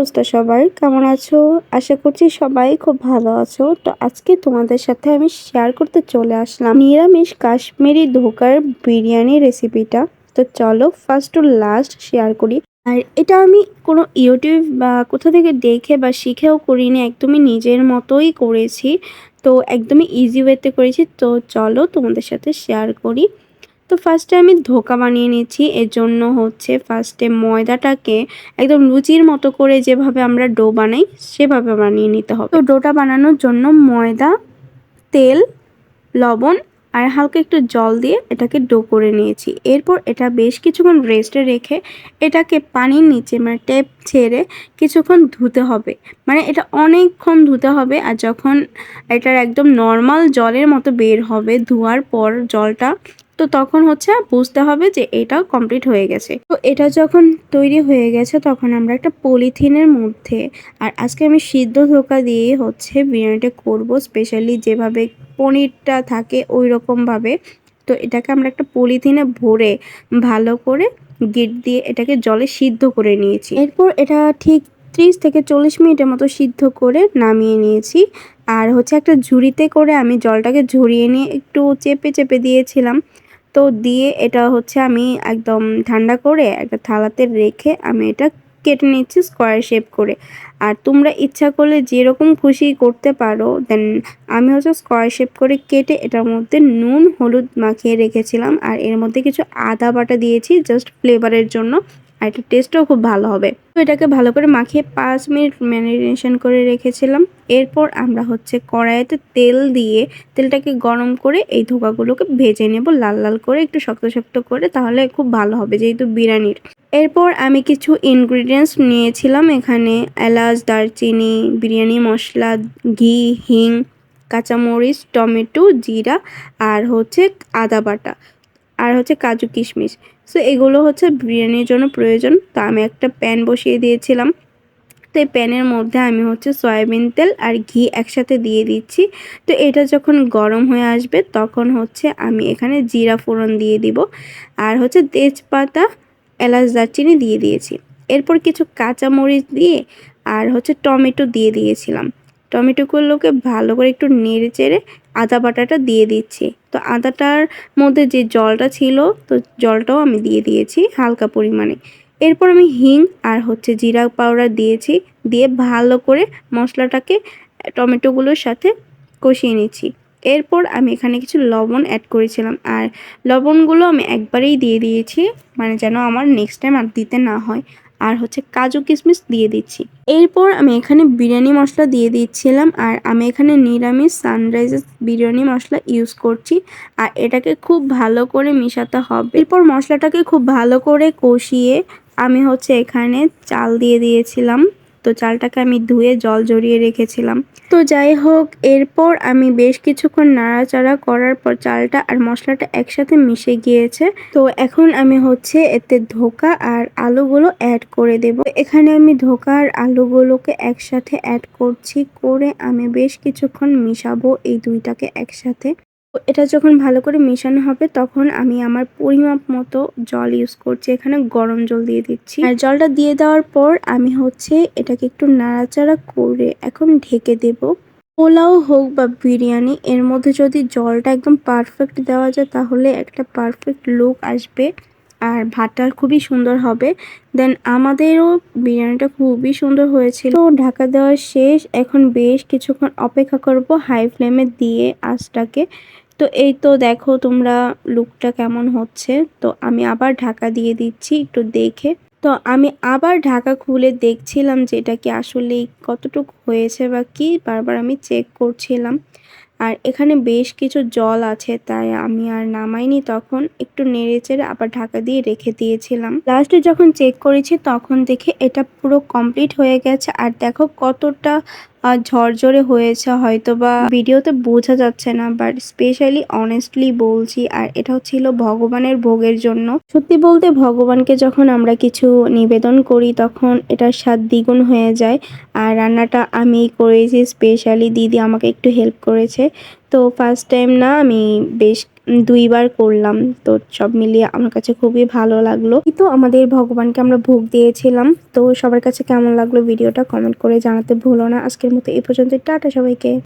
অবস্থা সবার? কেমন আছো? আশা করছি সবাই খুব ভালো আছো। তো আজকে তোমাদের সাথে আমি শেয়ার করতে চলে আসলাম নিরামিষ কাশ্মীরি ধোকার বিরিয়ানি রেসিপিটা তো চলো ফার্স্ট টু লাস্ট শেয়ার করি। আর এটা আমি কোনো ইউটিউব বা কোথা থেকে দেখে বা শিখেও করিনি, একদমই নিজের মতোই করেছি। তো একদমই ইজি ওয়েতে করেছি। তো চলো তোমাদের সাথে শেয়ার করি। তো ফার্স্টে আমি ধোকা বানিয়ে নিচ্ছি এর জন্য হচ্ছে ফার্স্টে ময়দাটাকে একদম লুচির মতো করে যেভাবে আমরা ডো বানাই, সেভাবে বানিয়ে নিতে হবে। তো ডোটা বানানোর জন্য ময়দা, তেল, লবণ আর হালকা একটু জল দিয়ে এটাকে ডো করে নিয়েছি। এরপর এটা বেশ কিছুক্ষণ রেস্টে রেখে এটাকে পানির নিচে মানে টেপ ছেড়ে কিছুক্ষণ ধুতে হবে। মানে এটা অনেকক্ষণ ধুতে হবে আর যখন এটার একদম নর্মাল জলের মতো বের হবে, ধোয়ার পর জলটা তো তখন হচ্ছে বুঝতে হবে যে এটা কমপ্লিট হয়ে গেছে। তো এটা যখন তৈরি হয়ে গেছে, তখন আমরা একটা পলিথিনের মধ্যে, আর আজকে আমি সিদ্ধ ধোকা দিয়ে হচ্ছে বিরিয়ানিটা করব স্পেশালি যেভাবে পনিরটা থাকে ওই রকমভাবে তো এটাকে আমরা একটা পলিথিনে ভরে ভালো করে গিট দিয়ে এটাকে জলে সিদ্ধ করে নিয়েছি। এরপর এটা ঠিক ত্রিশ থেকে চল্লিশ মিনিটের মতো সিদ্ধ করে নামিয়ে নিয়েছি। আর হচ্ছে একটা ঝুড়িতে করে আমি জলটাকে ঝরিয়ে নিয়ে একটু চেপে চেপে দিয়েছিলাম। তো দিয়ে এটা হচ্ছে আমি একদম ঠান্ডা করে একটা থালাতে রেখে আমি এটা কেটে নিচ্ছি স্কোয়ার শেপ করে। আর তোমরা ইচ্ছা করলে যেরকম খুশি করতে পারো দেন আমি হচ্ছে স্কোয়ার শেপ করে কেটে এটার মধ্যে নুন, হলুদ মাখিয়ে রেখেছিলাম। আর এর মধ্যে কিছু আদা বাটা দিয়েছি জাস্ট ফ্লেভারের জন্য। আর এটা টেস্টও খুব ভালো হবে। তো এটাকে ভালো করে মাখিয়ে পাঁচ মিনিট ম্যারিনেশন করে রেখেছিলাম। এরপর আমরা হচ্ছে কড়াইতে তেল দিয়ে তেলটাকে গরম করে এই ধোকাগুলোকে ভেজে নেব লাল লাল করে, একটু শক্ত শক্ত করে, তাহলে খুব ভালো হবে যেহেতু বিরিয়ানির। এরপর আমি কিছু ইনগ্রিডিয়েন্টস নিয়েছিলাম এখানে, এলাচ, দারচিনি, বিরিয়ানি মশলা, ঘি, হিং, কাঁচামরিচ, টমেটো, জিরা আর হচ্ছে আদা বাটা আর হচ্ছে কাজু কিশমিশ। সো এগুলো হচ্ছে বিরিয়ানির জন্য প্রয়োজন। তো আমি একটা প্যান বসিয়ে দিয়েছিলাম। তো এই প্যানের মধ্যে আমি হচ্ছে সয়াবিন তেল আর ঘি একসাথে দিয়ে দিচ্ছি। তো এটা যখন গরম হয়ে আসবে, তখন হচ্ছে আমি এখানে জিরা ফোড়ন দিয়ে দিব। আর হচ্ছে তেজপাতা, এলাচ দারচিনি দিয়ে দিয়েছি। এরপর কিছু কাঁচা মরিচ দিয়ে আর হচ্ছে টমেটো দিয়ে দিয়েছিলাম। টমেটোগুলোকে ভালো করে একটু নেড়ে চেড়ে আদা বাটাটা দিয়ে দিচ্ছি। তো আদাটার মধ্যে যে জলটা ছিল, তো জলটাও আমি দিয়ে দিয়েছি হালকা পরিমাণে। এরপর আমি হিং আর হচ্ছে জিরা পাউডার দিয়েছি, দিয়ে ভালো করে মশলাটাকে টমেটোগুলোর সাথে কষিয়ে নিচ্ছি। এরপর আমি এখানে কিছু লবণ অ্যাড করেছিলাম, আর লবণগুলো আমি একবারেই দিয়ে দিয়েছি মানে যেন আমার নেক্সট টাইম আর দিতে না হয়। আর হচ্ছে কাজু কিশমিশ দিয়ে দিচ্ছি। এরপর আমি এখানে বিরিয়ানি মশলা দিয়ে দিচ্ছিলাম আর আমি এখানে নিরামিষ সানরাইজেস বিরিয়ানি মশলা ইউজ করছি আর এটাকে খুব ভালো করে মিশাতে হবে। এরপর মশলাটাকে খুব ভালো করে কষিয়ে আমি হচ্ছে এখানে চাল দিয়ে দিয়েছিলাম। তো চালটাকে আমি ধুয়ে জল জড়িয়ে রেখেছিলাম। তো যাই হোক, এরপর আমি বেশ কিছুক্ষণ নাড়াচাড়া করার পর চালটা আর মশলাটা একসাথে মিশে গিয়েছে। তো এখন আমি হচ্ছে এতে ধোকা আর আলুগুলো অ্যাড করে দেব। এখানে আমি ধোকা আর আলুগুলোকে একসাথে অ্যাড করছি, করে আমি বেশ কিছুক্ষণ মিশাবো এই দুইটাকে একসাথে। এটা যখন ভালো করে মেশানো হবে, তখন আমি আমার পরিমাপ মতো জল ইউজ করছি। এখানে গরম জল দিয়ে দিচ্ছি। আর জলটা দিয়ে দেওয়ার পর আমি হচ্ছে এটাকে একটু নাড়াচাড়া করে এখন ঢেকে দেব। পোলাও হোক বা বিরিয়ানি, এর মধ্যে যদি জলটা একদম পারফেক্ট দেওয়া যায়, তাহলে একটা পারফেক্ট লুক আসবে আর ভাতটা খুবই সুন্দর হবে। দেন আমাদেরও বিরিয়ানিটা খুবই সুন্দর হয়েছিল। তো ঢাকা দেওয়া শেষ। এখন বেশ কিছুক্ষণ অপেক্ষা করব হাই ফ্লেমে দিয়ে আঁচটাকে। তো এই তো দেখো তোমরা লুকটা কেমন হচ্ছে। তো আমি আবার ঢাকা দিয়ে দিচ্ছি একটু দেখে। তো আমি আবার ঢাকা খুলে দেখছিলাম যে এটা কি আসলে কতটুকু হয়েছে বা কি, বারবার আমি চেক করছিলাম। আর এখানে বেশ কিছু জল আছে, তাই আমি আর নামাইনি। তখন একটু নেড়ে চেড়ে আবার ঢাকা দিয়ে রেখে দিয়েছিলাম। লাস্টে যখন চেক করেছি, তখন দেখে এটা পুরো কমপ্লিট হয়ে গেছে। আর দেখো কতটা ঝরঝরে হয়েছে হয়তো বা ভিডিওতে বোঝা যাচ্ছে না বাট স্পেশালি অনেস্টলি বলছি, আর এটাও ছিল ভগবানের ভোগের জন্য। সত্যি বলতে ভগবানকে যখন আমরা কিছু নিবেদন করি, তখন এটার স্বাদ দ্বিগুণ হয়ে যায়, আর রান্নাটা আমি করেছি স্পেশালি দিদি আমাকে একটু হেল্প করেছে। তো ফার্স্ট টাইম না আমি বেশ দুইবার করলাম। তো সব মিলিয়ে আমার কাছে খুবই ভালো লাগল। তো আমাদের ভগবানকে আমরা ভোগ দিয়েছিলাম। তো সবার কাছে কেমন লাগল ভিডিওটা কমেন্ট করে জানাতে ভুলো না। আজকের মতো এই পর্যন্ত টাটা সবাইকে।